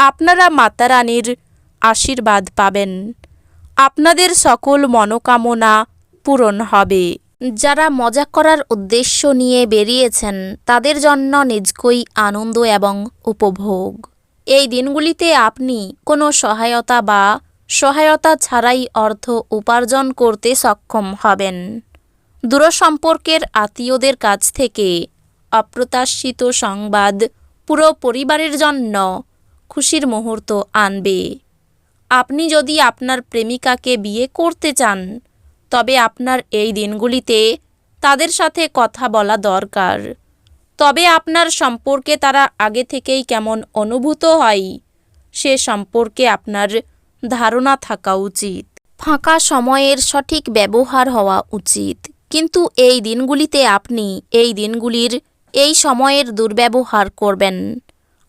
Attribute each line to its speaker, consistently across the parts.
Speaker 1: আপনারা মাতা রানীর আশীর্বাদ পাবেন। আপনাদের সকল মনোকামনা পূরণ হবে। যারা মজা করার উদ্দেশ্য নিয়ে বেরিয়েছেন, তাদের জন্য নিজকই আনন্দ এবং উপভোগ। এই দিনগুলিতে আপনি কোনো সহায়তা বা সহায়তা ছাড়াই অর্থ উপার্জন করতে সক্ষম হবেন। দূরসম্পর্কের আত্মীয়দের কাছ থেকে অপ্রত্যাশিত সংবাদ পুরো পরিবারের জন্য খুশির মুহূর্ত আনবে। আপনি যদি আপনার প্রেমিকাকে বিয়ে করতে চান, তবে আপনার এই দিনগুলিতে তাদের সাথে কথা বলা দরকার। তবে আপনার সম্পর্কে তারা আগে থেকেই কেমন অনুভূত হয়, সে সম্পর্কে আপনার ধারণা থাকা উচিত। ফাঁকা সময়ের সঠিক ব্যবহার হওয়া উচিত। কিন্তু এই দিনগুলিতে আপনি এই দিনগুলির এই সময়ের দুর্ব্যবহার করবেন।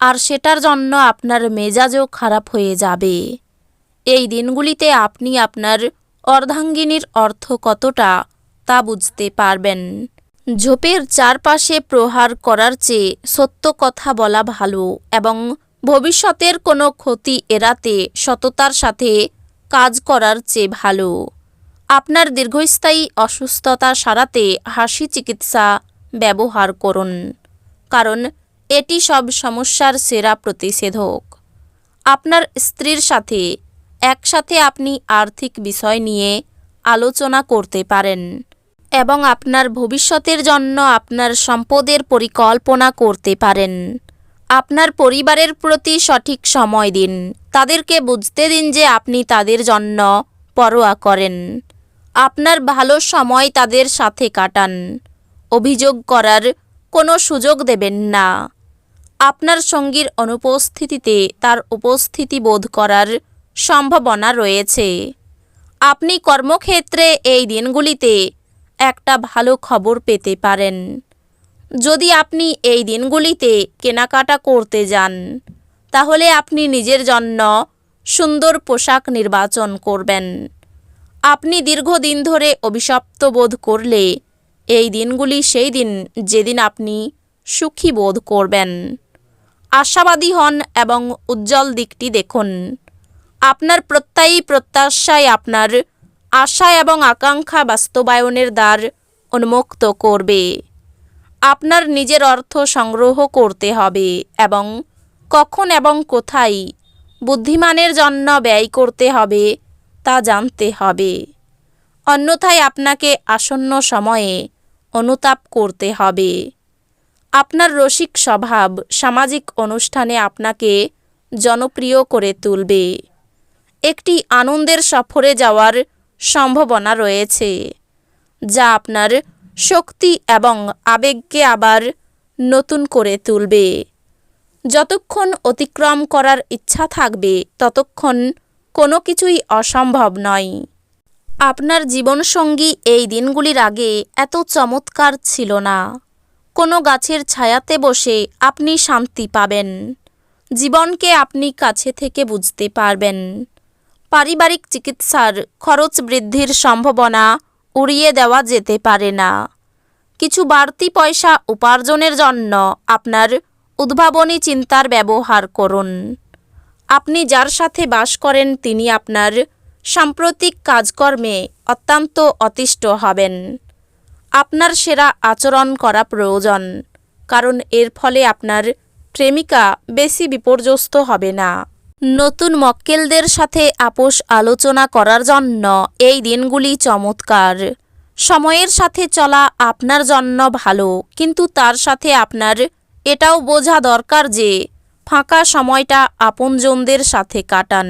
Speaker 1: আর সেটার জন্য আপনার মেজাজও খারাপ হয়ে যাবে। এই দিনগুলিতে আপনি আপনার অর্ধাঙ্গিনীর অর্থ কতটা তা বুঝতে পারবেন। ঝোপের চারপাশে প্রহার করার চেয়ে সত্য কথা বলা ভালো এবং ভবিষ্যতের কোনো ক্ষতি এড়াতে সততার সাথে কাজ করার চেয়ে ভালো। আপনার দীর্ঘস্থায়ী অসুস্থতা সারাতে হাসি চিকিৎসা ব্যবহার করুন। কারণ এটি সব সমস্যার সেরা প্রতিষেধক। আপনার স্ত্রীর সাথে একসাথে আপনি আর্থিক বিষয় নিয়ে আলোচনা করতে পারেন এবং আপনার ভবিষ্যতের জন্য আপনার সম্পদের পরিকল্পনা করতে পারেন। আপনার পরিবারের প্রতি সঠিক সময় দিন। তাদেরকে বুঝতে দিন যে আপনি তাদের জন্য পরোয়া করেন। আপনার ভালো সময় তাদের সাথে কাটান। অভিযোগ করার কোনো সুযোগ দেবেন না। আপনার সঙ্গীর অনুপস্থিতিতে তার উপস্থিতি বোধ করার সম্ভাবনা রয়েছে। আপনি কর্মক্ষেত্রে এই দিনগুলিতে একটা ভালো খবর পেতে পারেন। যদি আপনি এই দিনগুলিতে কেনাকাটা করতে যান, তাহলে আপনি নিজের জন্য সুন্দর পোশাক নির্বাচন করবেন। আপনি দীর্ঘদিন ধরে অভিশপ্ত বোধ করলে এই দিনগুলি সেই দিন যেদিন আপনি সুখী বোধ করবেন। আশাবাদী হন এবং উজ্জ্বল দিকটি দেখুন। আপনার প্রত্যয়ী প্রত্যাশায় আপনার আশা এবং আকাঙ্ক্ষা বাস্তবায়নের দ্বার উন্মুক্ত করবে। আপনার নিজের অর্থ সংগ্রহ করতে হবে এবং কখন এবং কোথায় বুদ্ধিমানের জন্য ব্যয় করতে হবে তা জানতে হবে। অন্যথায় আপনাকে আসন্ন সময়ে অনুতাপ করতে হবে। আপনার রসিক স্বভাব সামাজিক অনুষ্ঠানে আপনাকে জনপ্রিয় করে তুলবে। একটি আনন্দের সফরে যাওয়ার সম্ভাবনা রয়েছে, যা আপনার শক্তি এবং আবেগকে আবার নতুন করে তুলবে। যতক্ষণ অতিক্রম করার ইচ্ছা থাকবে, ততক্ষণ কোনো কিছুই অসম্ভব নয়। আপনার জীবনসঙ্গী এই দিনগুলির আগে এত চমৎকার ছিল না। কোনো গাছের ছায়াতে বসে আপনি শান্তি পাবেন। জীবনকে আপনি কাছে থেকে বুঝতে পারবেন। পারিবারিক চিকিৎসার খরচ বৃদ্ধির সম্ভাবনা উড়িয়ে দেওয়া যেতে পারে না। কিছু বাড়তি পয়সা উপার্জনের জন্য আপনার উদ্ভাবনী চিন্তার ব্যবহার করুন। আপনি যার সাথে বাস করেন তিনি আপনার সাম্প্রতিক কাজকর্মে অত্যন্ত অতিষ্ঠ হবেন। আপনার সেরা আচরণ করা প্রয়োজন, কারণ এর ফলে আপনার প্রেমিকা বেশি বিপর্যস্ত হবে না। নতুন মক্কেলদের সাথে আপোষ আলোচনা করার জন্য এই দিনগুলি চমৎকার। সময়ের সাথে চলা আপনার জন্য ভালো, কিন্তু তার সাথে আপনার এটাও বোঝা দরকার যে ফাঁকা সময়টা আপনজনদের সাথে কাটান।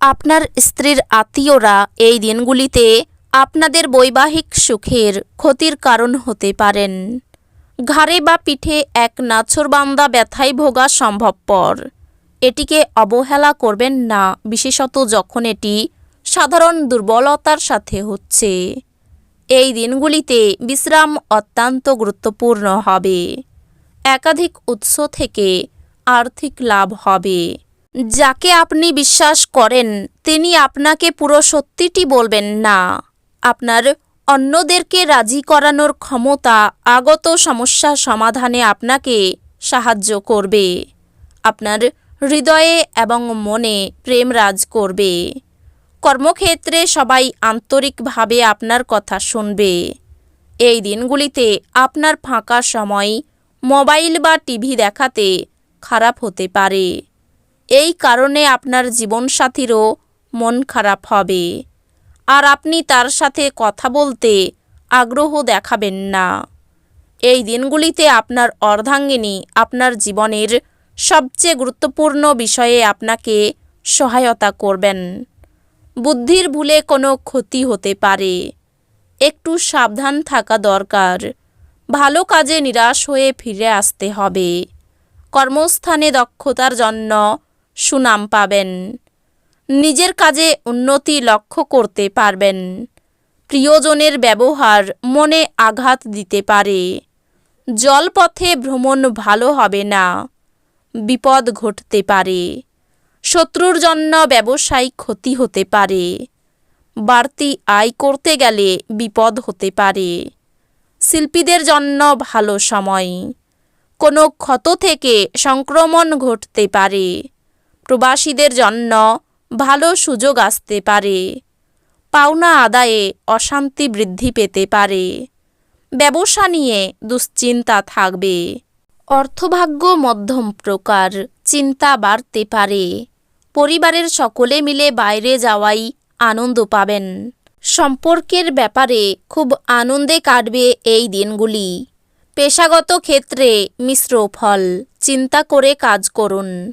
Speaker 1: আপনার স্ত্রীর আত্মীয়রা এই দিনগুলিতে আপনাদের বৈবাহিক সুখের ক্ষতির কারণ হতে পারেন। ঘাড়ে বা পিঠে এক নাছরবান্দা ব্যথায় ভোগা সম্ভবপর। এটিকে অবহেলা করবেন না, বিশেষত যখন এটি সাধারণ দুর্বলতার সাথে হচ্ছে। এই দিনগুলিতে বিশ্রাম অত্যন্ত গুরুত্বপূর্ণ হবে। একাধিক উৎস থেকে আর্থিক লাভ হবে। যাকে আপনি বিশ্বাস করেন, তিনি আপনাকে পুরো সত্যিটি বলবেন না। আপনার অন্যদেরকে রাজি করানোর ক্ষমতা আগত সমস্যা সমাধানে আপনাকে সাহায্য করবে। আপনার হৃদয়ে এবং মনে প্রেম রাজ করবে। কর্মক্ষেত্রে সবাই আন্তরিকভাবে আপনার কথা শুনবে। এই দিনগুলিতে আপনার ফাঁকা সময় মোবাইল বা টিভি দেখাতে খারাপ হতে পারে। এই কারণে আপনার জীবনসাথীরও মন খারাপ হবে। আর আপনি তার সাথে কথা বলতে আগ্রহ দেখাবেন না। এই দিনগুলিতে আপনার অর্ধাঙ্গিনী আপনার জীবনের সবচেয়ে গুরুত্বপূর্ণ বিষয়ে আপনাকে সহায়তা করবেন। বুদ্ধির ভুলে কোনো ক্ষতি হতে পারে। একটু সাবধান থাকা দরকার। ভালো কাজে নিরাশ হয়ে ফিরে আসতে হবে। কর্মস্থানে দক্ষতার জন্য সুনাম পাবেন। নিজের কাজে উন্নতি লক্ষ্য করতে পারবেন। প্রিয়জনের ব্যবহার মনে আঘাত দিতে পারে। জলপথে ভ্রমণ ভালো হবে না। বিপদ ঘটতে পারে। শত্রুর জন্য ব্যবসায়িক ক্ষতি হতে পারে। বাড়তি আয় করতে গেলে বিপদ হতে পারে। শিল্পীদের জন্য ভালো সময়। কোনো ক্ষত থেকে সংক্রমণ ঘটতে পারে। প্রবাসীদের জন্য ভালো সুযোগ আসতে পারে। পাওনা আদায়ে অশান্তি বৃদ্ধি পেতে পারে। ব্যবসা নিয়ে দুশ্চিন্তা থাকবে। অর্থভাগ্য মধ্যম প্রকার, চিন্তা বাড়তে পারে। পরিবারের সকলে মিলে বাইরে যাওয়াই আনন্দ পাবেন। সম্পর্কের ব্যাপারে খুব আনন্দে কাটবে এই দিনগুলি। পেশাগত ক্ষেত্রে মিশ্র ফল, চিন্তা করে কাজ করুন।